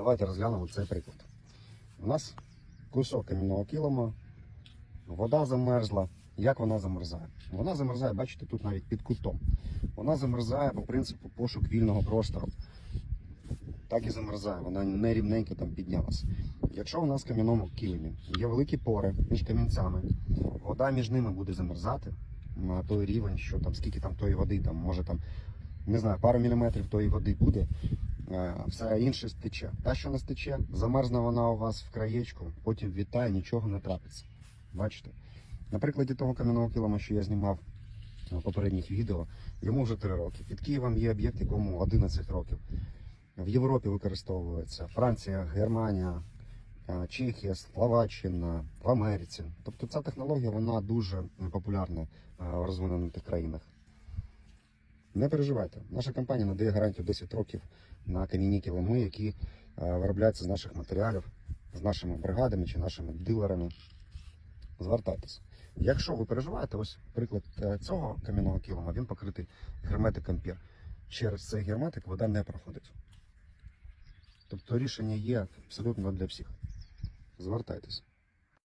Давайте розглянемо цей приклад. У нас кусок кам'яного килима, вода замерзла. Як вона замерзає? Вона замерзає, бачите, тут навіть під кутом. Вона замерзає по принципу пошук вільного простору. Так і замерзає, вона не рівненько там піднялася. Якщо у нас в кам'яному килимі є великі пори між камінцями, вода між ними буде замерзати на той рівень, що там скільки там тої води, там може там не знаю, пару міліметрів тої води буде, все інше стече. Та, що не стече, замерзне вона у вас в краєчку, потім відтає, нічого не трапиться. Бачите? На прикладі того кам'яного килима, що я знімав в попередніх відео, йому вже 3 роки. Під Києвом є об'єкт, якому 11 років. В Європі використовується Франція, Германія, е, Чехія, Словаччина, в Америці. Тобто ця технологія вона дуже популярна е, в розвинених країнах. Не переживайте, наша компанія надає гарантію 10 років на кам'яні килими, які е, виробляються з наших матеріалів, з нашими бригадами чи нашими дилерами. Звертайтеся. Якщо ви переживаєте, ось приклад е, цього кам'яного килима, він покритий герметиком пір. Через цей герметик вода не проходить. Тобто рішення є абсолютно для всіх. Звертайтеся.